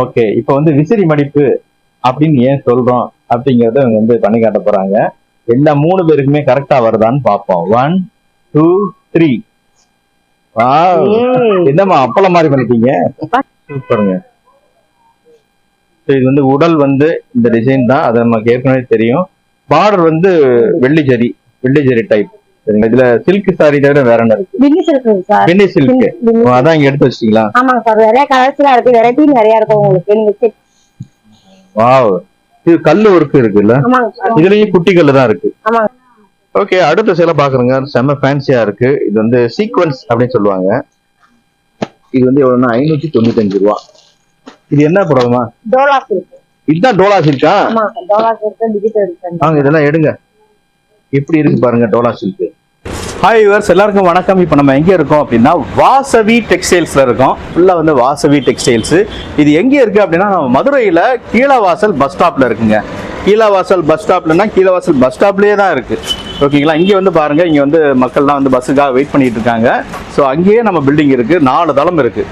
Okay இப்போ வந்து விசிறி மடிப்பு அப்படின்னு ஏன் சொல்றோம்? அப்படிங்கறத இவங்க வந்து பண்ணி காட்ட போறாங்க. எல்லா மூணு பேருக்குமே கரெக்டா வருதான்னு பார்ப்போம். ஒன் டூ த்ரீ என்னம்மா அப்பளம் மாதிரி பண்ணிட்டீங்க? சூப்பருங்க. இது வந்து உடல் வந்து இந்த டிசைன் தான். அது நமக்கு ஏற்கனவே தெரியும். பார்டர் வந்து வெள்ளி ஜரி வெள்ளி ஜரி டைப் சரிங்களா இதுல சில்க் சாரி தவிர வேற என்ன இருக்கு? பின்னிஸ் இருக்குங்க சார் வெண்ணி சில்க் பின்னி- அதான் இங்க எடுத்து வச்சிட்டீங்களா? ஆமாங்க சார் நிறைய கலர்ஸ்லாம் இருக்கு. வெரைட்டி நிறைய இருக்கும் உங்களுக்கு. நீங்க வாவ் இது கல்லு ஒர்க் இருக்குல்ல? இதுலயும் குட்டி கல்லு தான் இருக்கு. ஆமாங்க ஓகே அடுத்த சிலை பாக்குறேங்க செம்ம ஃபேன்சியா இருக்கு. இது வந்து சீக்வன்ஸ் அப்படின்னு சொல்லுவாங்க. இது வந்து எவ்வளவுன்னா ஐநூத்தி தொண்ணூத்தஞ்சு ரூபா. இது என்ன புடவைமா இருக்கு இதுதான் டோலா சில்கா இருக்கு வாங்க இதெல்லாம் எடுங்க. எப்படி இருக்கு பாருங்க டோலா சில்க் ஹாய் யுவர்ஸ் எல்லாருக்கும் வணக்கம். இப்போ நம்ம எங்கே இருக்கோம் அப்படின்னா வாசவி டெக்ஸ்டைல்ஸில் இருக்கோம். ஃபுல்லாக வந்து வாசவி டெக்ஸ்டைல்ஸ் இது எங்கே இருக்குது அப்படின்னா நம்ம மதுரையில் கீழவாசல் பஸ் ஸ்டாப்பில் இருக்குங்க. கீழவாசல் பஸ் ஸ்டாப்லன்னா கீழவாசல் பஸ் ஸ்டாப்லேயே தான் இருக்குது ஓகேங்களா இங்கே வந்து பாருங்கள் இங்கே வந்து மக்கள்லாம் வந்து பஸ்ஸுக்காக வெயிட் பண்ணிகிட்டு இருக்காங்க. ஸோ அங்கேயே நம்ம பில்டிங் இருக்குது நாலு தளம் இருக்குது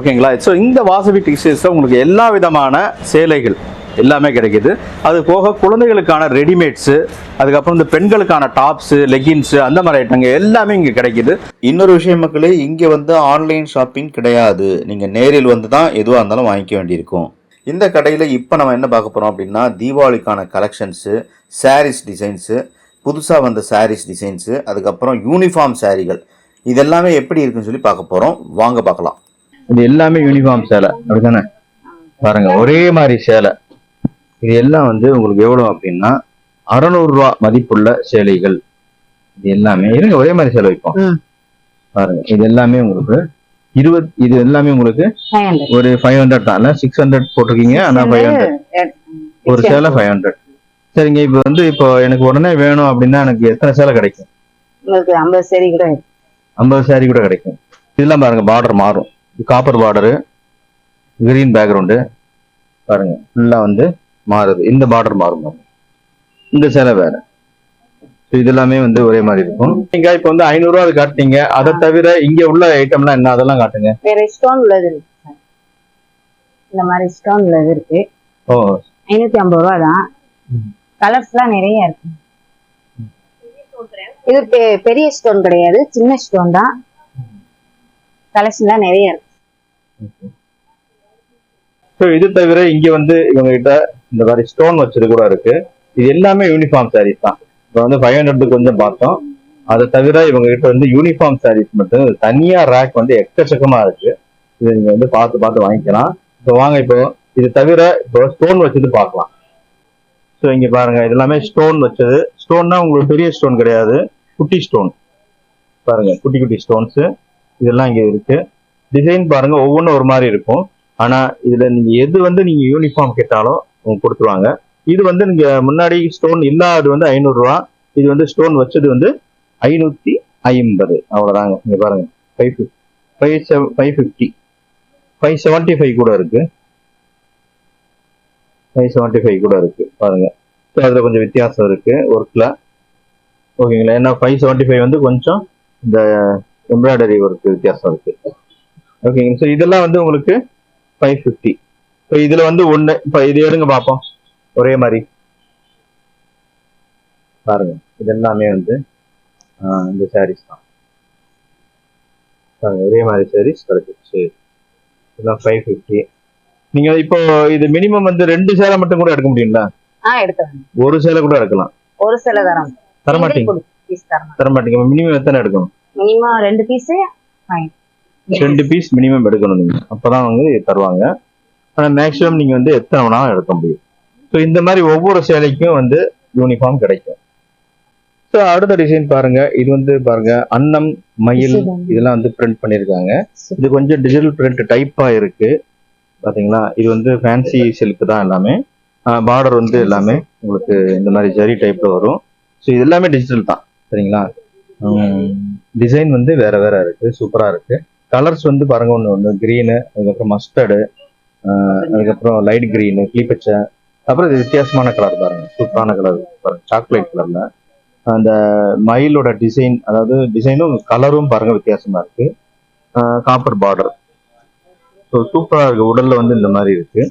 ஓகேங்களா ஸோ இந்த வாசவி டெக்ஸ்டைல்ஸில் உங்களுக்கு எல்லா விதமான சேலைகள் எல்லாமே கிடைக்குது. அது போக குழந்தைகளுக்கான ரெடிமேட்ஸு அதுக்கப்புறம் இந்த பெண்களுக்கான டாப்ஸு லெகின்ஸு அந்த மாதிரி ஐட்டங்க எல்லாமே இங்கே கிடைக்குது. இன்னொரு விஷயம் மக்களே இங்கே வந்து ஆன்லைன் ஷாப்பிங் கிடையாது. நீங்கள் நேரில் வந்து தான் எதுவாக இருந்தாலும் வாங்கிக்க வேண்டியிருக்கும். இந்த கடையில் இப்போ நம்ம என்ன பார்க்க போகிறோம் அப்படின்னா தீபாவளிக்கான கலெக்ஷன்ஸு சாரீஸ் டிசைன்ஸு புதுசாக வந்த சாரீஸ் டிசைன்ஸு அதுக்கப்புறம் யூனிஃபார்ம் சாரீகள் இதெல்லாமே எப்படி இருக்குன்னு சொல்லி பார்க்க போகிறோம் வாங்க பார்க்கலாம். இது எல்லாமே யூனிஃபார்ம் சேலை. அப்படிதானே பாருங்க ஒரே மாதிரி சேலை. இது எல்லாம் வந்து உங்களுக்கு எவ்வளோ அப்படின்னா அறநூறுரூவா மதிப்புள்ள சேலைகள். இது எல்லாமே இருங்க ஒரே மாதிரி சேலை வைப்போம். பாருங்க இது எல்லாமே உங்களுக்கு இருபத் இது எல்லாமே உங்களுக்கு ஒரு ஃபைவ் ஹண்ட்ரட் தான். சிக்ஸ் ஹண்ட்ரட் போட்டிருக்கீங்க ஆனா ஃபைவ் ஹண்ட்ரட் ஒரு சேலை ஃபைவ் ஹண்ட்ரட் சரிங்க இப்போ வந்து இப்போ எனக்கு உடனே வேணும் அப்படின்னா எனக்கு எத்தனை சேலை கிடைக்கும்? உங்களுக்கு ஐம்பது சரி. ஐம்பது கூட கிடைக்கும். இதெல்லாம் பாருங்க பார்டர் மாறும். காப்பர் பார்டரு கிரீன் பேக்ரவுண்டு பாருங்க ஃபுல்லா வந்து மாறுது. இந்த பார்டர் மாறும். இந்த சேலை வேற. So இது எல்லாமே வந்து ஒரே மாதிரி இருக்கும். நீங்க இப்போ வந்து ஐநூறு ரூபா காட்டுனீங்க. அதை தவிர இங்க உள்ள ஐட்டம்லாம் என்ன? அதெல்லாம் காட்டுங்க. வேற ஸ்டோன் உள்ளது இந்த மாதிரி ஸ்டோன் உள்ளது இருக்கு. ஓ. ஐநூத்தி ஐம்பது ரூபா தான். கலர்ஸ்லாம் நிறைய இருக்கு. இது பெரிய ஸ்டோன் கிடையாது. சின்ன ஸ்டோன் தான். கலெக்ஷன்லாம் நிறைய இருக்கு. ஸோ இது தவிர இங்க வந்து இவங்க கிட்ட இந்த மாதிரி ஸ்டோன் வச்சது கூட இருக்கு. இது எல்லாமே யூனிஃபார்ம் சாரீஸ் தான். இப்போ வந்து ஃபைவ் ஹண்ட்ரட் கொஞ்சம் பார்த்தோம். அதை தவிர இவங்க கிட்ட வந்து யூனிஃபார்ம் சாரீஸ் மட்டும் தனியா ரேக் வந்து எக்கச்சக்கமா இருக்கு. இது நீங்க வந்து பார்த்து பார்த்து வாங்கிக்கலாம். இப்போ வாங்க இப்போ இது தவிர இப்போ ஸ்டோன் வச்சது பார்க்கலாம். ஸோ இங்க பாருங்க இது எல்லாமே ஸ்டோன் வச்சது ஸ்டோன்னா உங்களுக்கு பெரிய ஸ்டோன் கிடையாது. குட்டி ஸ்டோன் பாருங்க குட்டி குட்டி ஸ்டோன்ஸ் இதெல்லாம் இங்க இருக்கு. டிசைன் பாருங்க ஒவ்வொன்றும் ஒரு மாதிரி இருக்கும். ஆனா இதுல நீங்க எது வந்து நீங்க யூனிஃபார்ம் கேட்டாலும் கொடுத்துருவாங்க. இது வந்து நீங்க முன்னாடி ஸ்டோன் இல்லாதது வந்து ஐநூறுரூவா. இது வந்து ஸ்டோன் வச்சது வந்து ஐநூற்றி ஐம்பது. அவ்வளோதாங்க நீங்கள் பாருங்க. Five five seven five fifty five seventy five கூட இருக்கு. ஃபைவ் செவன்ட்டி ஃபைவ் கூட இருக்கு. பாருங்க. ஸோ அதில் கொஞ்சம் வித்தியாசம் இருக்கு. ஒர்க்கில் ஓகேங்களா ஏன்னா ஃபைவ் செவன்ட்டி ஃபைவ் வந்து கொஞ்சம் இந்த எம்ப்ராய்டரி ஒர்க்கு வித்தியாசம் இருக்கு. ஓகேங்க ஸோ இதெல்லாம் வந்து உங்களுக்கு ஃபைவ் ஃபிஃப்டி ஸோ இதுல வந்து ஒன்று இப்போ இது எடுங்க பார்ப்போம் ஒரே மாதிரி. பாருங்க இது எல்லாமே வந்து இந்த சாரீஸ் தான். ஒரே மாதிரி சாரீஸ் கிடைச்சிருச்சு. இதெல்லாம் ஃபைவ் ஃபிஃப்டி நீங்க இப்போ இது மினிமம் வந்து ரெண்டு சேலை மட்டும் கூட எடுக்க முடியுங்களா ஒரு சேலை கூட எடுக்கலாம். ஒரு சில தரம் தரமாட்டீங்க பீஸ் தரணும் தரமாட்டீங்க மினிமம் எத்தனை எடுக்கணும்? மினிமம் ரெண்டு பீஸ் ரெண்டு பீஸ் மினிமம் எடுக்கணும் நீங்க. அப்பதான் வந்து தருவாங்க. ஆனா மேக்ஸிமம் நீங்க வந்து எத்தனை வேணாலும் எடுக்க முடியும். ஸோ இந்த மாதிரி ஒவ்வொரு சேலைக்கும் வந்து யூனிஃபார்ம் கிடைக்கும். ஸோ அடுத்த டிசைன் பாருங்க. இது வந்து பாருங்க. அன்னம் மயில் இதெல்லாம் வந்து பிரிண்ட் பண்ணியிருக்காங்க. இது கொஞ்சம் டிஜிட்டல் பிரிண்ட் டைப்பா இருக்கு. பாத்தீங்களா? இது வந்து ஃபேன்சி சில்க் தான் எல்லாமே. பார்டர் வந்து எல்லாமே உங்களுக்கு இந்த மாதிரி ஜரி டைப்ல வரும். ஸோ இது எல்லாமே டிஜிட்டல் தான். சரிங்களா? டிசைன் வந்து வேற வேற இருக்கு. சூப்பரா இருக்கு. கலர்ஸ் வந்து பாருங்க. ஒன்று ஒன்று க்ரீனு அதுக்கப்புறம் மஸ்டர்டு அதுக்கப்புறம் லைட் க்ரீனு கிளிப்பச்சை அப்புறம் இது வித்தியாசமான கலர் பாருங்க. சூப்பரான கலர் பாருங்க சாக்லேட் கலர்ல அந்த மயிலோட டிசைன் அதாவது டிசைனும் கலரும் பாருங்க வித்தியாசமா இருக்கு. காப்பர் பார்டர் ஸோ சூப்பராக இருக்கு. உடல்ல வந்து இந்த மாதிரி இருக்கு.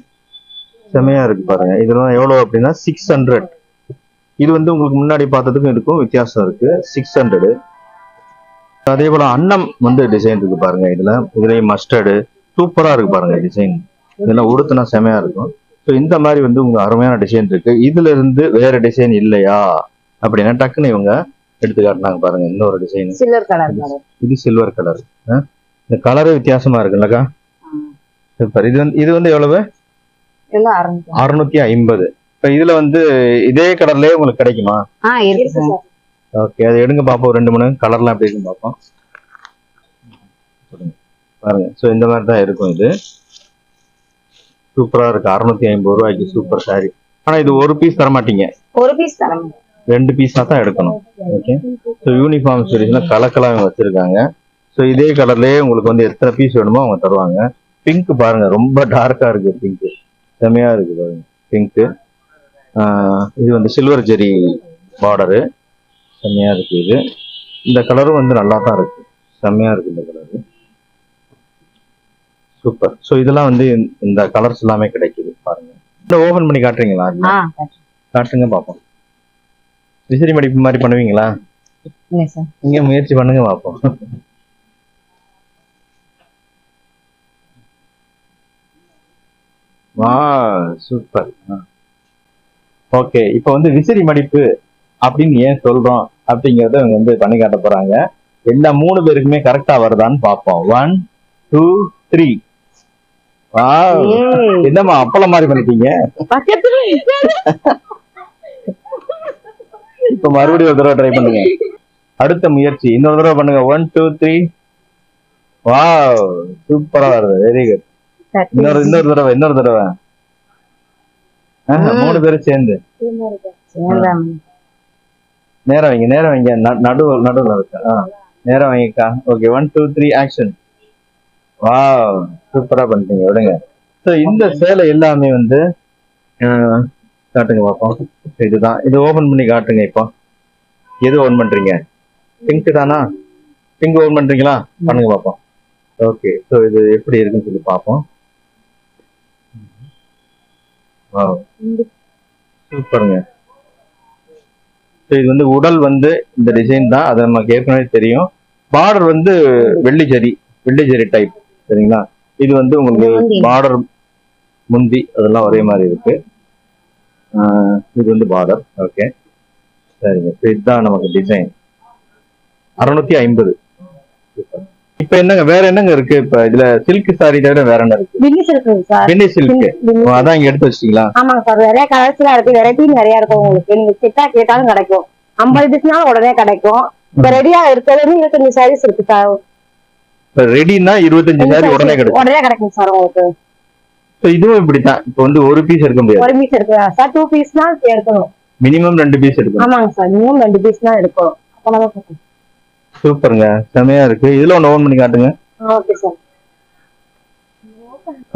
செமையா இருக்கு பாருங்க. இதெல்லாம் எவ்வளோ அப்படின்னா சிக்ஸ் ஹண்ட்ரட் இது வந்து உங்களுக்கு முன்னாடி பார்த்ததுக்கும் இதுக்கும் வித்தியாசம் இருக்கு. சிக்ஸ் ஹண்ட்ரடு அதே போல அன்னம் வந்து டிசைன் இருக்கு பாருங்க. இதுல இதுலயும் மஸ்டர்டு சூப்பரா இருக்கு பாருங்க டிசைன் இதெல்லாம் உடுத்துனா செமையா இருக்கும். ஸோ இந்த மாதிரி வந்து உங்க அருமையான டிசைன் இருக்கு. இதுல இருந்து வேற டிசைன் இல்லையா? அப்படின்னா டக்குன்னு இவங்க எடுத்து காட்டினாங்க பாருங்க. இன்னொரு டிசைன் சில்வர் கலர் கலர் இது சில்வர் கலர் இந்த கலரே வித்தியாசமா இருக்குல்லக்கா? சூப்பர். இது வந்து இது வந்து எவ்வளவு? எல்லாம் அறுநூத்தி ஐம்பது. இப்போ இதுல வந்து இதே கலர்லயே உங்களுக்கு கிடைக்குமா? ஆ இருக்கு சார். ஓகே அது எடுங்க பார்ப்போம் ரெண்டு மூணு கலர்லாம் எப்படி இருக்குன்னு பார்ப்போம். பாருங்க. ஸோ இந்த மாதிரி தான் இருக்கும் இது. சூப்பரா இருக்கு. அறுநூத்தி ஐம்பது ரூபாய்க்கு சூப்பர் சாரி ஆனா இது ஒரு பீஸ் தர மாட்டீங்க ஒரு பீஸ் தரம் ரெண்டு பீஸா தான் எடுக்கணும். ஓகே ஸோ யூனிஃபார்ம் சாரீஸ்ல கலக்கெல்லாம் இவங்க வச்சிருக்காங்க. ஸோ இதே கலர்லயே உங்களுக்கு வந்து எத்தனை பீஸ் வேணுமோ அவங்க தருவாங்க. பிங்க் பாருங்க ரொம்ப டார்க்கா இருக்கு பிங்க் செமையா இருக்கு பாருங்க பிங்க் இது வந்து சில்வர் ஜெரி பார்டரு செம்மையா இருக்கு இது. இந்த கலரும் வந்து நல்லா தான் இருக்கு. செம்மையா இருக்கு இந்த கலரு சூப்பர் ஸோ இதெல்லாம் வந்து இந்த- கலர்ஸ் எல்லாமே கிடைக்குது பாருங்க. இந்த ஓபன் பண்ணி காட்டுறீங்களா? காட்டுங்க பார்ப்போம். விசிறி மடிப்பு மாதிரி பண்ணுவீங்களா? இல்லை இங்க முயற்சி பண்ணுங்க பார்ப்போம். வா சூப்பர் ஓகே இப்போ வந்து விசிறி மடிப்பு அப்படின்னு ஏன் சொல்றோம்? அப்படிங்கறத இவங்க வந்து பண்ணி காட்ட போறாங்க. எல்லா மூணு பேருக்குமே கரெக்டா வருதான்னு பார்ப்போம். One two three. என்னம்மா அப்பளம் மாதிரி பண்ணிட்டீங்க? இப்ப மறுபடியும் ஒரு தடவை ட்ரை பண்ணுங்க. அடுத்த முயற்சி. இன்னொரு தடவை பண்ணுங்க. ஒன் டூ த்ரீ வா சூப்பரா வருது. வெரி குட் இன்னொரு இன்னொரு தடவை இன்னொரு தடவை. மூணு பேரும் சேர்ந்து. நேரம். வைங்க நேரம் வைங்க. நடுவு நடுவில் இருக்கு. நேரம் வைங்கக்கா. Okay one two three action வா சூப்பரா பண்ணிட்டீங்க. விடுங்க. ஸோ இந்த சேலை எல்லாமே வந்து காட்டுங்க பார்ப்போம் இதுதான். இது ஓபன் பண்ணி காட்டுங்க இப்போ. எது ஓன் பண்றீங்க? பிங்க் தானா? பிங்க் ஓன் பண்றீங்களா? பண்ணுங்க பார்ப்போம் ஓகே ஸோ இது எப்படி இருக்குன்னு சொல்லி பார்ப்போம் சூப்பருங்க ஸோ இது வந்து உடல் வந்து இந்த டிசைன் தான். அது நமக்கு ஏற்கனவே தெரியும். பார்டர் வந்து வெள்ளிச்சேரி வெள்ளிச்சேரி டைப் சரிங்களா? இது வந்து உங்களுக்கு. பார்டர் முந்தி அதெல்லாம் ஒரே மாதிரி இருக்கு. இது வந்து பார்டர் ஓகே சரிங்க. இதுதான் நமக்கு டிசைன் அறுநூத்தி ஐம்பது. இப்ப என்னங்க வேற என்னங்க இருக்கு? இப்ப இதுல சில்க் சாரி தவிர வேற என்ன இருக்கு? சார் பின்னி சில்க் அதான் இங்க எடுத்து வச்சிட்டீங்களா? ஆமாங்க சார் நிறைய கலர்ஸ்லாம் இருக்கு. வெரைட்டி நிறைய இருக்கும் உங்களுக்கு. நீங்க செட்டா கேட்டாலும் கிடைக்கும். ஐம்பது பீஸ்னாலும் உடனே கிடைக்கும். இப்ப ரெடியா இருக்கிறது இருபத்தஞ்சு சாரீஸ் இருக்கு. சார் ரெடினா இருபத்தஞ்சு சாரி உடனே கிடைக்கும். உடனே கிடைக்கும் சார் உங்களுக்கு. இதுவும் இப்படித்தான். இப்ப வந்து ஒரு பீஸ் எடுக்க முடியாது. ஒரு பீஸ் இருக்கு சார் டூ பீஸ்னா எடுக்கணும். மினிமம் ரெண்டு பீஸ் எடுக்கணும். ஆமாங்க சார். மினிமம் ரெண்டு பீஸ் தான் எடுக்கணும். அப்பதான். சூப்பருங்க. செமையா இருக்கு. இதுல ஒண்ணு ஓன் பண்ணி காட்டுங்க. Okay sir.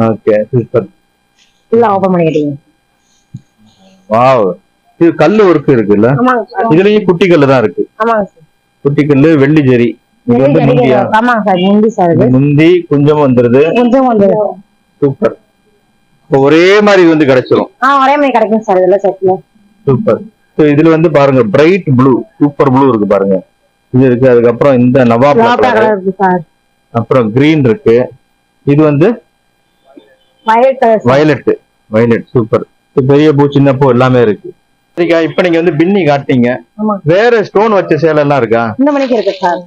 ஓகே சூப்பர் இல்ல ஓபன் பண்ணிக்கிட்டீங்க. வாவ் இது கல்லு ஒர்க் இருக்குல்ல? இதுலயும் குட்டி கல்லு தான் இருக்கு. ஆமாங்க சார். குட்டி கல்லு வெள்ளி ஜெரி. இது வந்து முந்தியா? சார் முந்தி சார் இது. முந்தி கொஞ்சம் வந்துருது. கொஞ்சம் வந்து சூப்பர். ஒரே மாதிரி இது வந்து கிடைச்சிரும். ஆ ஒரே மாதிரி கிடைக்கும் சார் இதுல செட்ல சூப்பர். ஸோ இதுல வந்து பாருங்க பிரைட் ப்ளூ சூப்பர் ப்ளூ இருக்கு பாருங்க. இது இருக்கு அதுக்கப்புறம் இந்த நவாப் இருக்கு சார். அப்புறம் கிரீன் இருக்கு. இது வந்து வயலட் வயலட் சூப்பர். பெரிய பூ சின்ன பூ எல்லாமே இருக்கு. சரிக்கா இப்ப நீங்க வந்து பின்னி காட்டுறீங்க ஆமா. வேற ஸ்டோன் வச்ச சேலை எல்லாம் இருக்கா? இந்த மணிக்கு இருக்கு சார்.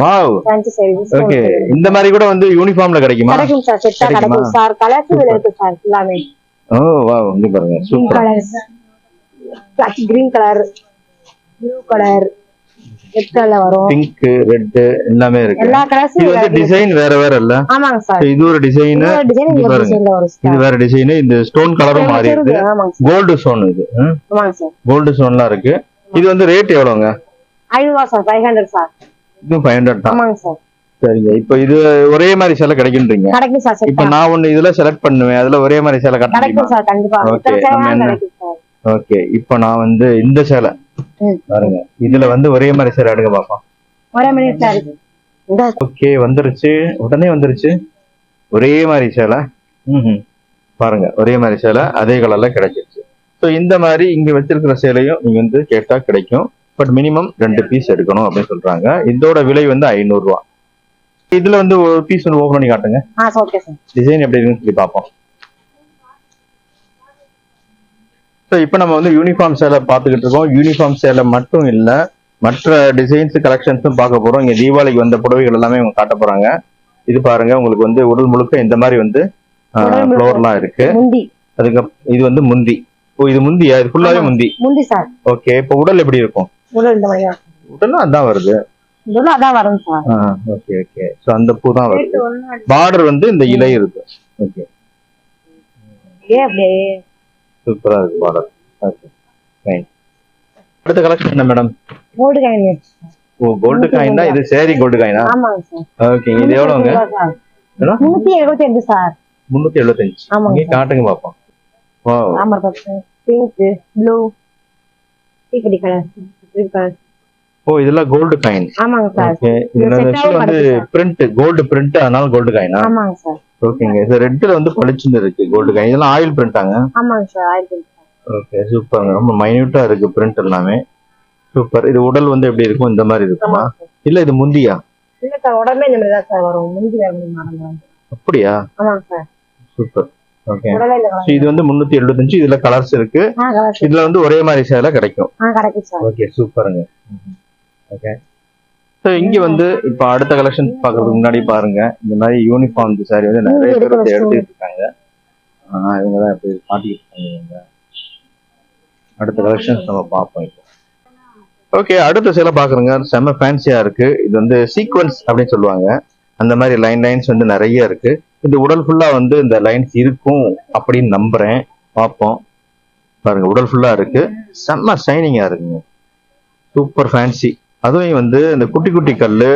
வாவ். ஓகே இந்த மாதிரி கூட வந்து யூனிஃபார்ம்ல கிடைக்குமா? கிடைக்கும் சார் செட்டா கிடைக்குமா? சார் கலர்ஸ் இருக்கு சார் எல்லாமே. Oh wow. இங்க பாருங்க. Super colour green colour blue colour red கலர்ல வரும். பிங்க் ரெட் எல்லாமே இருக்கு. எல்லா கலர்ஸும் இது வந்து டிசைன் வேற வேற இல்ல? ஆமாங்க சார் இது ஒரு டிசைன் இந்த பாருங்க. டிசைன்ல வரும் இது வேற டிசைன் இந்த ஸ்டோன் கலரும் மாறி இருக்கு. கோல்டு ஸ்டோன் இது. ஆமாங்க சார் கோல்டு ஸ்டோன்லாம் இருக்கு. இது வந்து ரேட் எவ்வளவுங்க ஐநூறு ரூபா சார் ஃபைவ் ஹண்ட்ரட் சார் இதுவும் ஃபைவ் ஹண்ட்ரட் தான். ஆமாங்க சார். சரிங்க. இப்போ இது ஒரே மாதிரி சேலை கிடைக்குன்றீங்க? கிடைக்கும் சார் இப்போ நான் ஒண்ணு இதுல செலக்ட் பண்ணுவேன். அதுல ஒரே மாதிரி சேலை கட்ட கிடைக்கும் முடியுமா? சார் கண்டிப்பா. Okay, இத்தனை சேலை நம்ம என்ன- கிடைக்கும் சார். ஓகே இப்போ நான் வந்து இந்த சேலை. ம். பாருங்க. இதுல வந்து ஒரே மாதிரி சேலை எடுக்க பார்ப்போம். ஒரே சார் இந்த ஓகே வந்துருச்சு. உடனே வந்துருச்சு. ஒரே மாதிரி சேலை. ம்ஹும். பாருங்க ஒரே மாதிரி சேலை. அதே கலர்ல கிடைச்சிருச்சு. ஸோ இந்த மாதிரி இங்க வச்சிருக்கிற சேலையும் நீங்க வந்து கேட்டா கிடைக்கும். பட் மினிமம் ரெண்டு பீஸ் எடுக்கணும் அப்படின்னு சொல்றாங்க. இதோட விலை வந்து ஐநூறு ரூபா இதுல வந்து ஒரு பீஸ் வந்து ஓபன் பண்ணி காட்டுங்க. டிசைன் எப்படி இருக்குன்னு சொல்லி பார்ப்போம். ஸோ இப்போ நம்ம வந்து யூனிஃபார்ம் சேலை பார்த்துக்கிட்டு இருக்கோம். யூனிஃபார்ம் சேலை மட்டும் இல்லை மற்ற டிசைன்ஸ் கலெக்ஷன்ஸும் பார்க்க போறோம். இங்க தீபாவளிக்கு வந்த புடவைகள் எல்லாமே இவங்க காட்ட போறாங்க. இது பாருங்க உங்களுக்கு வந்து உடல் முழுக்க இந்த மாதிரி வந்து. ஃப்ளோர்லாம் இருக்கு. அதுக்கு இது வந்து முந்தி. ஓ இது முந்தியா? இது ஃபுல்லாவே. முந்தி. முந்தி சார் ஓகே இப்போ உடல் எப்படி இருக்கும்? அதான் வருது. உடல் அதான் வரும் சார். ஓகே ஓகே அந்த பூ தான் வருது. பார்டர் வந்து இந்த இலை இருக்கு. ஓகே அப்படியே சூப்பரா இருக்கு பார்டர் ஓகே ஃபைன் அடுத்த கலெக்ஷன் என்ன madam gold coin oh gold காயினா இது சேரி கோல்டு காயினா ஆமாங்க சார். ஓகே இது எவ்வளவுங்க? எவ்வளோ? முன்னூத்தி எழுபத்தி அஞ்சு சார். முன்னூத்தி எழுபத்தஞ்சு ஆமாங்க இங்கே காட்டுங்க பார்ப்போம் ஓ ஆமாம் பத்து பிங்க் ப்ளூ டீக்கடி கலர் ஓ இதெல்லாம் கோல்டு காயின் ஆமாங்க சார் ஓகே வந்து பிரிண்ட் கோல்டு பிரிண்ட் அதனால கோல்டு காயினா ஆமாங்க சார் ஓகேங்க இது ரெட்ல வந்து பளிச்சுன்னு இருக்கு கோல்டு காயின் இதெல்லாம் ஆயில் பிரிண்டாங்க ஆமாங்க சார் ஆயிரத்தி ஓகே சூப்பர்ங்க ரொம்ப மைன்யூட்டா இருக்கு பிரிண்ட் எல்லாமே. சூப்பர் இது உடல் வந்து எப்படி இருக்கும்? இந்த மாதிரி இருக்குமா? சார் இல்ல இது முந்தியா? இல்ல சார் உடம்பே இந்த மாதிரி தான் சார் வரும். முந்தி அப்படியா? ஆமாங்க சார் சூப்பர் இது வந்து முன்னூத்தி எழுபத்தஞ்சு இதுல கலர்ஸ் இருக்கு. இதுல வந்து ஒரே மாதிரி சேலை கிடைக்கும். ஓகே சூப்பருங்க ஓகே ஸோ இங்க வந்து இப்போ அடுத்த கலெக்ஷன் பார்க்கறதுக்கு முன்னாடி பாருங்க. இந்த மாதிரி யூனிஃபார்ம் சாரி வந்து நிறைய பேர் எடுத்துட்டு இருக்காங்க இவங்க தான் மாட்டிக்கிட்டு இருக்காங்க இவங்க. அடுத்த கலெக்ஷன்ஸ் நம்ம பார்ப்போம் இப்போ. ஓகே அடுத்த சேலை பாக்குறங்க செம்ம ஃபேன்சியா இருக்கு. இது வந்து சீக்வன்ஸ் அப்படின்னு சொல்லுவாங்க. அந்த மாதிரி லைன் லைன்ஸ் வந்து நிறைய இருக்கு. இந்த உடல் ஃபுல்லா வந்து இந்த லைன்ஸ் இருக்கும் அப்படின்னு நம்புறேன். பார்ப்போம். பாருங்க உடல் ஃபுல்லா இருக்கு. செம்ம ஷைனிங்கா இருக்குங்க. சூப்பர் ஃபேன்சி அதுவும் வந்து இந்த குட்டி குட்டி கல்லு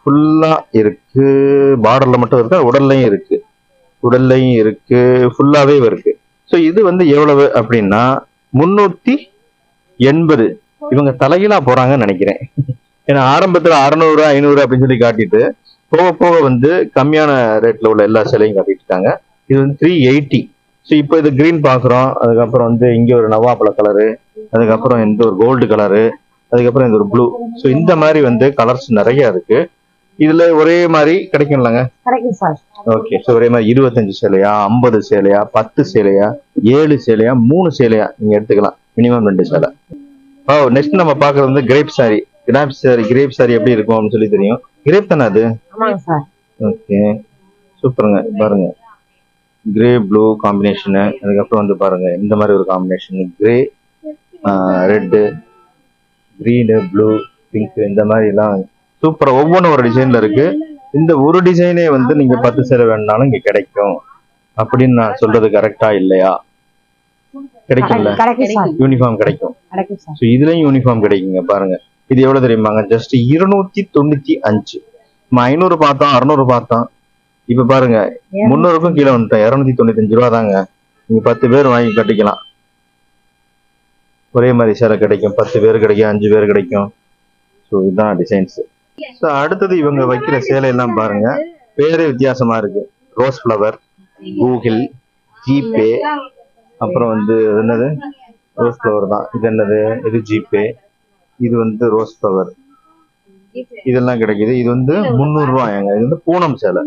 ஃபுல்லா இருக்கு. பார்டர்ல மட்டும் இருக்கா? உடல்லையும் இருக்கு. உடல்லையும் இருக்கு. ஃபுல்லாவே இருக்கு. ஸோ இது வந்து எவ்வளவு அப்படின்னா முன்னூத்தி எண்பது. இவங்க தலைகீழா போறாங்கன்னு நினைக்கிறேன். ஏன்னா ஆரம்பத்துல அறநூறு ஐநூறு அப்படின்னு சொல்லி காட்டிட்டு போக போக வந்து கம்மியான ரேட்ல உள்ள எல்லா சிலையும் காட்டிட்டு இருக்காங்க. இது வந்து த்ரீ எயிட்டி ஸோ இப்போ இது கிரீன் பார்க்குறோம். அதுக்கப்புறம் வந்து இங்கே ஒரு நவாப்பழ கலரு அதுக்கப்புறம் இந்த ஒரு கோல்டு கலரு அதுக்கப்புறம் இந்த ஒரு ப்ளூ ஸோ இந்த மாதிரி வந்து கலர்ஸ் நிறைய இருக்கு. இதுல ஒரே மாதிரி கிடைக்கும்லங்க? ஓகே ஸோ ஒரே மாதிரி இருபத்தஞ்சு சேலையா ஐம்பது சேலையா பத்து சேலையா ஏழு சேலையா மூணு சேலையா நீங்க எடுத்துக்கலாம். மினிமம் ரெண்டு சேலை. ஓ நெக்ஸ்ட் நம்ம பார்க்கறது வந்து crepe saree crape saree crepe saree எப்படி இருக்கும் அப்படின்னு சொல்லி தெரியும். கிரேப் தானே அது? ஓகே சூப்பருங்க. பாருங்க. கிரே ப்ளூ காம்பினேஷனு அதுக்கப்புறம் வந்து பாருங்க. இந்த மாதிரி ஒரு combination grey red green blue pink இந்த மாதிரி எல்லாம் சூப்பரா ஒவ்வொன்றும் ஒரு டிசைன்ல இருக்கு. இந்த ஒரு டிசைனே வந்து நீங்க பத்து சேலை வேணுனாலும் இங்க கிடைக்கும். அப்படின்னு நான் சொல்றது கரெக்டா இல்லையா? கிடைக்கும்ல? யூனிஃபார்ம் கிடைக்கும். இதுலயும் யூனிஃபார்ம் கிடைக்குங்க. பாருங்க. இது எவ்வளவு தெரியுமாங்க? ஜஸ்ட் இருநூத்தி தொண்ணூத்தி அஞ்சு. நம்ம ஐநூறு பார்த்தோம் அறுநூறு பார்த்தோம். இப்ப பாருங்க முந்நூறுக்கும் கீழே வந்துட்டோம். இருநூத்தி தொண்ணூத்தி அஞ்சு ரூபா தாங்க நீங்க பத்து பேர் வாங்கி கட்டிக்கலாம். ஒரே மாதிரி சேலை கிடைக்கும். பத்து பேர் கிடைக்கும் அஞ்சு பேர் கிடைக்கும். ஸோ இதுதான் டிசைன்ஸ் ஸோ அடுத்தது இவங்க வைக்கிற சேலை எல்லாம் பாருங்க. பேரே வித்தியாசமா இருக்கு. ரோஸ் ஃப்ளவர் கூகிள் ஜிபே அப்புறம் வந்து என்னது? ரோஸ் ஃப்ளவர் தான். இது என்னது? இது ஜிபே இது வந்து ரோஸ் ஃப்ளவர். இதெல்லாம் கிடைக்குது. இது வந்து முந்நூறு ரூபாய்ங்க இது வந்து பூனம் சேலை.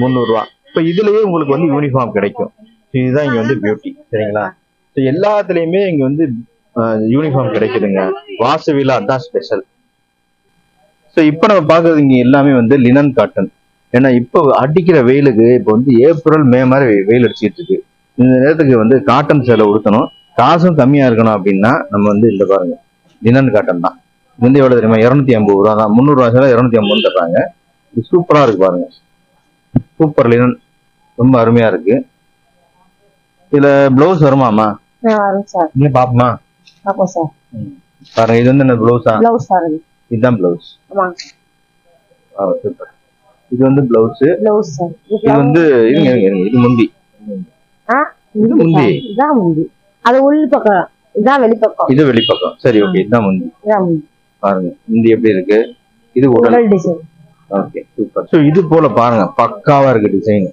முந்நூறு ரூபா. இப்போ இதுலயே உங்களுக்கு வந்து யூனிஃபார்ம் கிடைக்கும். இதுதான் இங்க வந்து பியூட்டி சரிங்களா? ஸோ எல்லாத்துலயுமே இங்க வந்து யூனிஃபார்ம் கிடைக்குதுங்க. வாசவில அதான் ஸ்பெஷல் ஸோ இப்போ நம்ம பார்க்கறது இங்க எல்லாமே வந்து லினன் காட்டன் ஏன்னா இப்போ அடிக்கிற வெயிலுக்கு இப்போ வந்து ஏப்ரல் மே மாதிரி வெயில் அடிச்சிட்டு இருக்கு. இந்த நேரத்துக்கு வந்து காட்டன் சேலை உடுத்தணும். காசும் கம்மியா இருக்கணும் அப்படின்னா நம்ம வந்து இந்த பாருங்க. லினன் காட்டன் தான். வந்து எவ்வளவு தெரியுமா? இரநூத்தி ஐம்பது ரூபா தான். முந்நூறு ரூபா சேலை இரநூத்தி ஐம்பது தர்றாங்க. இது சூப்பரா இருக்கு பாருங்க. சூப்பர் லினன் ரொம்ப அருமையா இருக்கு. இதுல பிளவுஸ் வருமாமா நீங்க பாப்போமா? பாருங்க இது வந்து என்ன பிளவுஸா இதுதான் பிளவுஸ் சூப்பர். இது வந்து பிளவுஸ் பிளவுஸ் இது வந்து இருங்க இருங்க இருங்க. இது முந்தி. இது முந்தி. இதான் முந்தி. அது உள் பக்கம். இதான் வெளிப்பக்கம். இது வெளிப்பக்கம். சரி ஓகே இதான் முந்தி. பாருங்க முந்தி எப்படி இருக்கு? இது உடல். டிசைன் ஓகே சூப்பர் ஸோ இது போல பாருங்க பக்காவா இருக்கு டிசைன்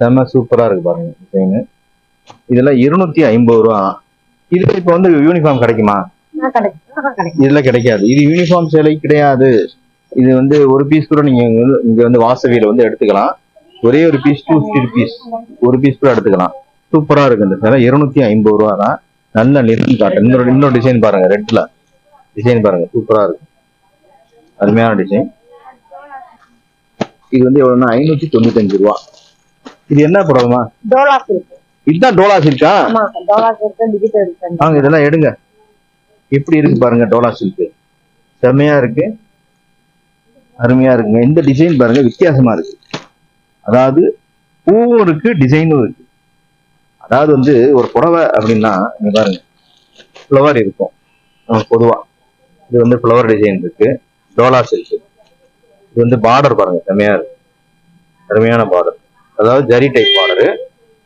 செம சூப்பரா இருக்கு பாருங்க டிசைனு இதெல்லாம் இருநூத்தி ஐம்பது ரூபா. இது இப்போ வந்து யூனிஃபார்ம் கிடைக்குமா? இதுல கிடைக்காது. இது யூனிஃபார்ம் சேலை கிடையாது. இது வந்து ஒரு பீஸ் கூட நீங்க இங்க வந்து- வாசவியில வந்து எடுத்துக்கலாம். ஒரே ஒரு பீஸ் டூ ஃபிஃப்டி ருபீஸ் ஒரு பீஸ் கூட எடுத்துக்கலாம். சூப்பரா இருக்கு இந்த சேலை. இருநூத்தி ஐம்பது ரூபா தான் நல்ல நிறம் காட்டன் இன்னொரு இன்னொரு டிசைன் பாருங்க ரெட்ல டிசைன் பாருங்க சூப்பரா இருக்கு. அருமையான டிசைன் இது வந்து எவ்வளவுன்னா ஐநூத்தி தொண்ணூத்தஞ்சு ரூபா. இது என்ன புடவைமா டோலா இதுதான் டோலா சில்கா வாங்க இதெல்லாம் எடுங்க. எப்படி இருக்கு பாருங்க டோலா சில்க். செம்மையா இருக்கு. அருமையா இருக்குங்க. இந்த டிசைன் பாருங்க வித்தியாசமா இருக்கு. அதாவது பூவும் இருக்கு டிசைனும் இருக்கு. அதாவது வந்து ஒரு புடவை அப்படின்னா இங்க பாருங்க. ஃப்ளவர் இருக்கும். நமக்கு பொதுவா. இது வந்து ஃப்ளவர் டிசைன் இருக்கு. டோலா சில்க் இது வந்து பார்டர் பாருங்க செம்மையா இருக்கு. அருமையான பார்டர் அதாவது ஜரி டைப் பார்டரு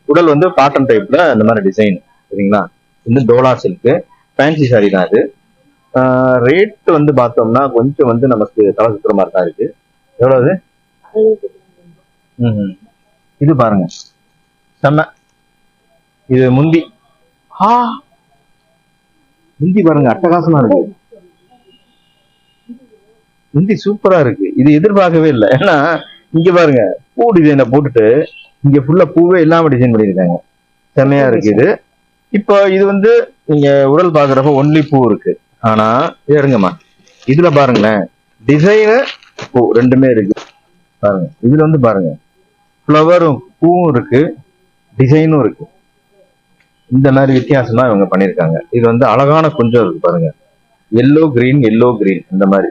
உடல் வந்து காட்டன் டைப்ல இந்த மாதிரி டிசைன் சரிங்களா? இது டோலா சில்க் ஃபேன்சி சாரி தான் இது. ரேட் வந்து பார்த்தோம்னா கொஞ்சம் வந்து நமக்கு தலை சுத்துற மாதிரி தான் இருக்கு. எவ்வளவு. இது பாருங்க. செம்ம. இது முந்தி. ஆ. முந்தி பாருங்க அட்டகாசமா இருக்கு. முந்தி சூப்பரா இருக்கு. இது எதிர்பார்க்கவே இல்லை. ஏன்னா இங்க பாருங்க பூ டிசைனை போட்டுட்டு இங்க ஃபுல்லா பூவே இல்லாம டிசைன் பண்ணிருக்காங்க செம்மையா இருக்கு இது. இப்போ இது வந்து நீங்க உடல் பாக்குறப்ப ஒன்லி பூ இருக்கு. ஆனா இருங்கம்மா. இதுல பாருங்களேன் டிசைனு பூ ரெண்டுமே இருக்கு. பாருங்க இதுல வந்து பாருங்க ஃப்ளவரும் பூவும் இருக்கு டிசைனும் இருக்கு. இந்த மாதிரி வித்தியாசமா இவங்க பண்ணியிருக்காங்க. இது வந்து அழகான கொஞ்சம் இருக்கு பாருங்க. எல்லோ கிரீன் எல்லோ கிரீன் இந்த மாதிரி.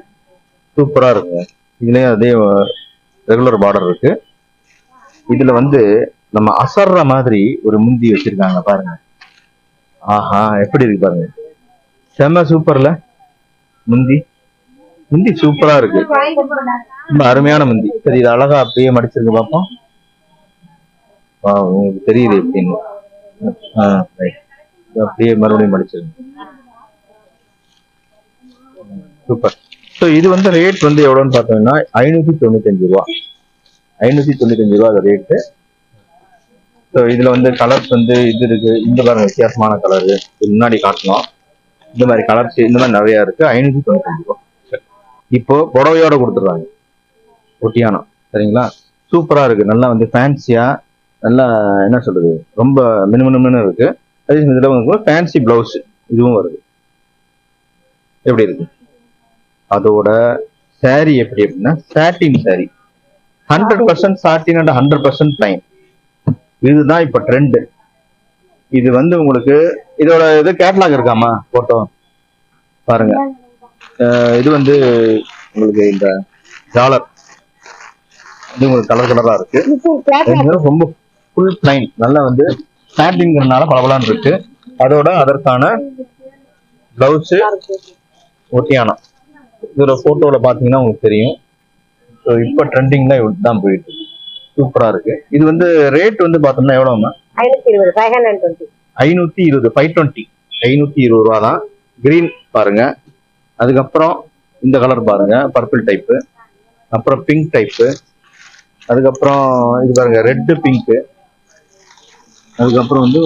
சூப்பரா இருக்குங்க இதுலயும் அதே ரெகுலர் பார்டர் இருக்கு. இதுல வந்து நம்ம அசர்ற மாதிரி ஒரு முந்தி வச்சிருக்காங்க பாருங்க. ஆஹா எப்படி இருக்கு பாருங்க. செம்ம சூப்பர்ல முந்தி. முந்தி சூப்பரா இருக்கு. ரொம்ப அருமையான முந்தி. சரி இது அழகா அப்படியே மடிச்சிருக்கு பார்ப்போம் உங்களுக்கு தெரியுது எப்படின்னு. ஆ, அப்படியே மறுபடியும் படிச்சிருங்க. சூப்பர் ஸோ இது வந்து ரேட் வந்து எவ்வளோன்னு பார்த்தோம்னா ஐநூத்தி தொண்ணூத்தஞ்சு ரூபா. ஐநூத்தி தொண்ணூத்தஞ்சு ரூபா அது ரேட்டு ஸோ இதுல வந்து கலர்ஸ் வந்து இது இருக்கு. இந்த பாருங்க வித்தியாசமான கலர் முன்னாடி காட்டணும். இந்த மாதிரி கலர்ஸ் இந்த மாதிரி நிறைய இருக்கு. ஐநூத்தி தொண்ணூத்தஞ்சு ரூபா. இப்போ புடவையோட கொடுத்துருவாங்க ஒட்டியானம் சரிங்களா? சூப்பரா இருக்கு. நல்லா வந்து ஃபேன்சியா நல்லா என்ன சொல்றது? ரொம்ப மினுமினுன்னு இருக்கு. அதே இதுல வந்து ஃபேன்சி பிளவுஸ் இதுவும் வருது. எப்படி இருக்கு? அதோட saree எப்படி அப்படின்னா satin saree. Hundred percent satin and hundred percent plain இதுதான் இப்ப ட்ரெண்ட் இது வந்து உங்களுக்கு இதோட இது கேட்லாக் இருக்காமா? போட்டோ பாருங்க. இது வந்து உங்களுக்கு இந்த டாலர் இது உங்களுக்கு கலர் கலரா இருக்கு. ரொம்ப ஃபுல் பிளைன் நல்லா வந்து சாட்டின்ங்கிறதுனால பளபளன்னு இருக்கு. அதோட அதற்கான பிளவுஸ் ஒட்டியானம் இதோட போட்டோல பாத்தீங்கன்னா உங்களுக்கு தெரியும். ஸோ இப்போ ட்ரெண்டிங்ல தான் போயிட்டு. இருக்கு சூப்பரா இருக்கு. இது வந்து ரேட் வந்து பார்த்தோம்னா எவ்வளோமா ஐநூத்தி இருபது ஃபைவ் டுவெண்ட்டி ஐநூத்தி இருபது ரூபா தான். கிரீன் பாருங்க. அதுக்கப்புறம் இந்த கலர் பாருங்க. பர்பிள் டைப்பு அப்புறம் பிங்க் டைப்பு அதுக்கப்புறம் இது பாருங்க ரெட்டு பிங்க்கு அதுக்கப்புறம் வந்து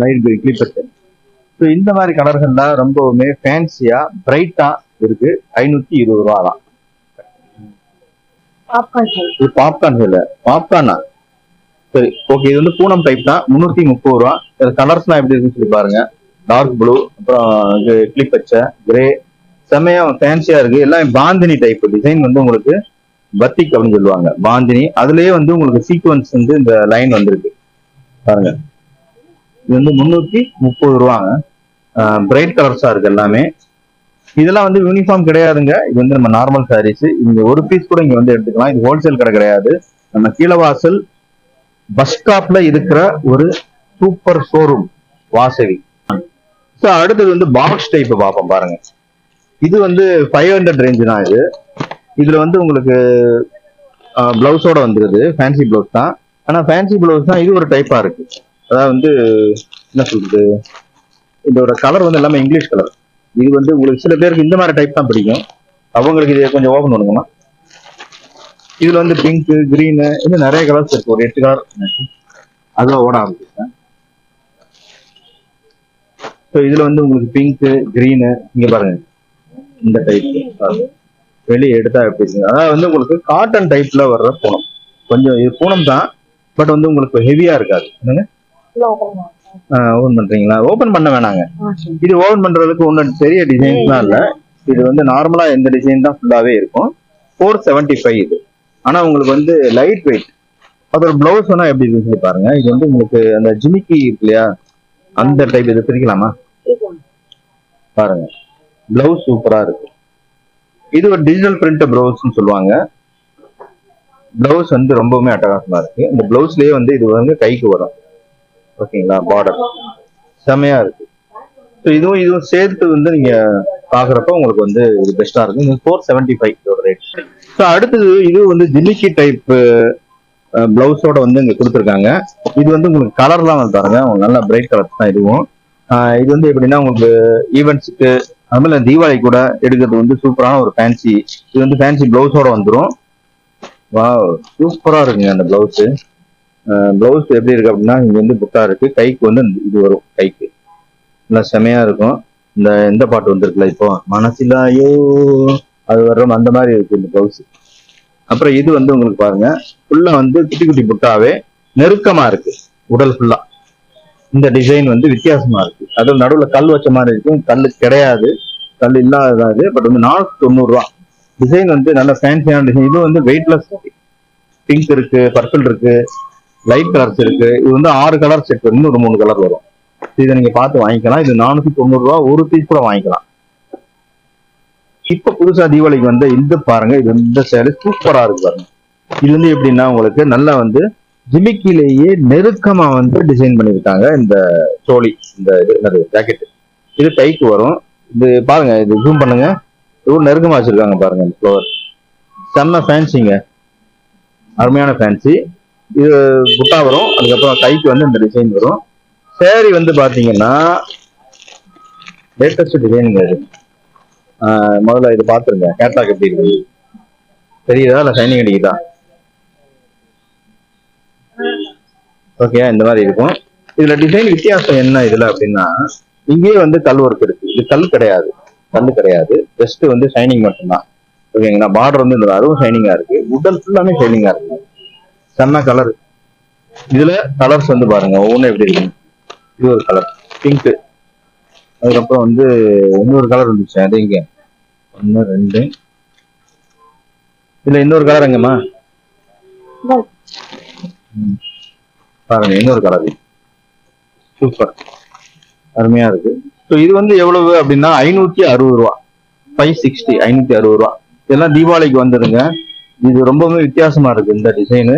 லைட் கிரீன் கிளிப்பட்டு ஸோ இந்த மாதிரி கலர்கள்லாம் ரொம்பவுமே ஃபேன்சியா பிரைட்டா இருக்கு. ஐநூத்தி இருபது ரூபா தான் இது பாப்கார்ன் இல்ல பாப்கார்னா சரி ஓகே இது வந்து பூனம் டைப் தான். முன்னூத்தி முப்பது ரூபா. கலர்ஸ்லாம் எப்படி இருக்குன்னு சொல்லி பாருங்க. டார்க் ப்ளூ அப்புறம் இது கிளிப் பச்சை கிரே செம்மையா ஃபேன்சியா இருக்கு. எல்லாம் பாந்தினி டைப் டிசைன் வந்து உங்களுக்கு பத்திக் அப்படின்னு சொல்லுவாங்க. பாந்தினி. அதுலயே வந்து உங்களுக்கு சீக்வன்ஸ் வந்து இந்த லைன் வந்திருக்கு. பாருங்க. இது வந்து முன்னூத்தி முப்பது ரூபாங்க. பிரைட் கலர்ஸா இருக்கு எல்லாமே. இதெல்லாம் வந்து யூனிஃபார்ம் கிடையாதுங்க. இது வந்து நம்ம நார்மல் சாரீஸ் இங்க ஒரு பீஸ் கூட இங்க வந்து எடுத்துக்கலாம். இது ஹோல்சேல் கடை கிடையாது. நம்ம கீழவாசல் பஸ் ஸ்டாப்ல இருக்கிற ஒரு சூப்பர் ஷோரூம் வாசவி. ஸோ அடுத்தது வந்து பாக்ஸ் டைப் பார்ப்போம் பாருங்க. இது வந்து ஃபைவ் ஹண்ட்ரட் ரேஞ்ச் தான் இது. இதுல வந்து உங்களுக்கு பிளவுஸோட வந்துருது. ஃபேன்சி பிளவுஸ் தான். ஆனா ஃபேன்சி பிளவுஸ் தான். இது ஒரு டைப்பா இருக்கு. அதாவது வந்து என்ன சொல்றது இதோட கலர் வந்து எல்லாமே இங்கிலீஷ் கலர் இது வந்து உங்களுக்கு சில பேருக்கு இந்த மாதிரி டைப் தான் பிடிக்கும். அவங்களுக்கு இதை கொஞ்சம் ஓபன் பண்ணுங்கம்மா. இதுல வந்து பிங்க் கிரீனு இன்னும் நிறைய கலர்ஸ் இருக்கு. ஒரு எட்டு கலர் அதுவா ஓட ஆரம்பிச்சிருக்கேன். ஸோ இதுல வந்து உங்களுக்கு பிங்க் கிரீனு இங்க பாருங்க. இந்த டைப் வெளியே எடுத்தா எப்படி இருக்கு? அதாவது வந்து உங்களுக்கு காட்டன் டைப்ல வர்ற பூனம் கொஞ்சம் இது பூனம் தான் பட் வந்து உங்களுக்கு ஹெவியா இருக்காது. என்னங்க? ஓபன் பண்றீங்களா? ஓபன் பண்ண வேணாங்க. இது ஓபன் பண்றதுக்கு ஒன்றும் பெரிய டிசைன்ஸ்லாம் இல்ல. இது வந்து நார்மலா எந்த டிசைன் தான் ஃபுல்லாவே இருக்கும். ஃபோர் செவன்டி ஃபைவ் இது. ஆனா உங்களுக்கு வந்து லைட் வெயிட் அதோட பிளவுஸ் வேணா எப்படி இருக்குன்னு சொல்லி பாருங்க. இது வந்து உங்களுக்கு அந்த ஜிமிக்கி இருக்கு இல்லையா? அந்த டைப் இது பிரிக்கலாமா? பாருங்க. பிளவுஸ் சூப்பரா இருக்கு. இது ஒரு டிஜிட்டல் பிரிண்ட் ப்ளவுஸ்னு சொல்லுவாங்க. பிளவுஸ் வந்து ரொம்பவுமே அட்டகாசமா இருக்கு. இந்த பிளவுஸ்லயே வந்து இது வந்து கைக்கு வரும். ஓகேங்களா பார்டர் செமையா இருக்கு. ஸோ இதுவும் இதுவும் சேர்த்து வந்து நீங்க பாக்குறப்ப உங்களுக்கு வந்து இது பெஸ்டா இருக்கும். இது ஃபோர் செவன்டி ஃபைவ் இதோட ரேட் ஸோ அடுத்தது இது வந்து ஜிமிக்கி டைப் பிளவுஸோட வந்து இங்க கொடுத்துருக்காங்க. இது வந்து உங்களுக்கு கலர்லாம் வந்து பாருங்க. நல்ல பிரைட் கலர்ஸ் தான் இதுவும். இது வந்து எப்படின்னா உங்களுக்கு ஈவெண்ட்ஸுக்கு அது மாதிரி தீபாவளி கூட எடுக்கிறது வந்து சூப்பரான ஒரு ஃபேன்சி இது வந்து ஃபேன்சி பிளவுஸோட வந்துடும் வா சூப்பரா இருக்குங்க அந்த பிளவுஸ் பிளவுஸ் எப்படி இருக்கு அப்படின்னா இங்க வந்து புட்டா இருக்கு. கைக்கு வந்து இது வரும் கைக்கு. நல்லா செமையா இருக்கும். இந்த எந்த பாட்டு வந்திருக்குல்ல இப்போ? மனசிலாயோ. அது வர்ற அந்த மாதிரி இருக்கு இந்த பிளவுஸ் அப்புறம் இது வந்து உங்களுக்கு பாருங்க. ஃபுல்லா வந்து குட்டி குட்டி புட்டாவே நெருக்கமா இருக்கு. உடல் ஃபுல்லா இந்த டிசைன் வந்து வித்தியாசமா இருக்கு. அதுவும் நடுவுல கல் வச்ச மாதிரி இருக்கும். கல் கிடையாது. கல் இல்லாததாது பட் வந்து நானூத்தி தொண்ணூறு ரூபா. டிசைன் வந்து நல்ல ஃபேன்சியான டிசைன் இது வந்து வெயிட்லெஸ் பிங்க் இருக்கு பர்பிள் இருக்கு. லைட் கலர்ஸ் இருக்கு. இது வந்து ஆறு கலர் செட் வந்து ஒரு மூணு கலர் வரும். இதை நீங்க பார்த்து வாங்கிக்கலாம். இது நானூத்தி தொண்ணூறு ரூபா ஒரு பீஸ் கூட வாங்கிக்கலாம். இப்ப புதுசா தீபாவளிக்கு வந்து இந்த பாருங்க இது இந்த சேலை சூப்பரா இருக்கு பாருங்க. இது வந்து எப்படின்னா உங்களுக்கு நல்லா வந்து ஜிமிக்கிலேயே நெருக்கமா வந்து டிசைன் பண்ணியிருக்காங்க இந்த சோழி இந்த இது ஜாக்கெட் இது கைக்கு வரும். இது பாருங்க இது ஜூம் பண்ணுங்க. ரொம்ப நெருக்கமா வச்சிருக்காங்க பாருங்க இந்த ஃப்ளவர் செம்ம ஃபேன்சிங்க அருமையான ஃபேன்சி இது புட்டா வரும். அதுக்கப்புறம் கைக்கு வந்து இந்த டிசைன் வரும். சேரீ வந்து பாத்தீங்கன்னா லேட்டஸ்ட் டிசைனுங்க அது ஆஹ் முதல்ல இது பாத்துருங்க. கேட்லாக் எப்படி இருக்கு? தெரியுதா? இல்ல ஷைனிங் அடிக்குதா? ஓகே இந்த மாதிரி இருக்கும். இதுல டிசைன் வித்தியாசம் என்ன இதுல அப்படின்னா இங்கேயே வந்து கல் ஒர்க் இருக்கு. இது கல் கிடையாது. கல் கிடையாது. ஜஸ்ட் வந்து ஷைனிங் மட்டும்தான். ஓகேங்களா பார்டர் வந்து இந்த அருவம் ஷைனிங்கா இருக்கு. உடல் ஃபுல்லாமே ஷைனிங்கா இருக்கு. செம்ம கலர் இதுல கலர்ஸ் வந்து பாருங்க ஒவ்வொன்றும் எப்படி இருக்கு? இது ஒரு கலர் பிங்க் அதுக்கப்புறம் வந்து இன்னொரு கலர் இருந்துச்சு அது இங்க ஒன்று ரெண்டு. இதுல இன்னொரு கலர் எங்கம்மா. பாருங்க இன்னொரு கலர் சூப்பர் அருமையா இருக்கு. ஸோ இது வந்து எவ்வளவு அப்படின்னா ஐநூத்தி அறுபது ரூபா. ஃபைவ் சிக்ஸ்டி ஐநூத்தி அறுபது ரூபா. இதெல்லாம் தீபாவளிக்கு வந்ததுங்க இது ரொம்பவே வித்தியாசமா இருக்கு இந்த டிசைனு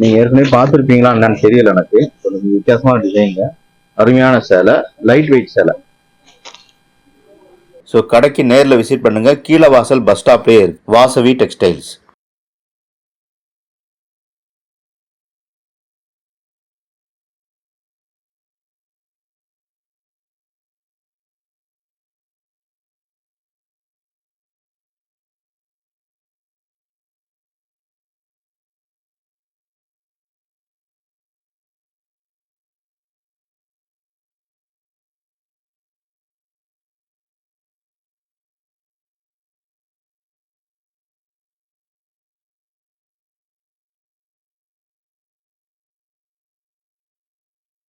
நீங்க ஏற்கனவே பார்த்துருப்பீங்களா என்னன்னு தெரியல எனக்கு. கொஞ்சம் வித்தியாசமான டிசைனுங்க அருமையான சேலை லைட் வெயிட் சேலை. ஸோ கடைக்கு நேரில் விசிட் பண்ணுங்க. கீழே வாசல் பஸ் ஸ்டாப்லேயே இருக்கு. வாசவி டெக்ஸ்டைல்ஸ்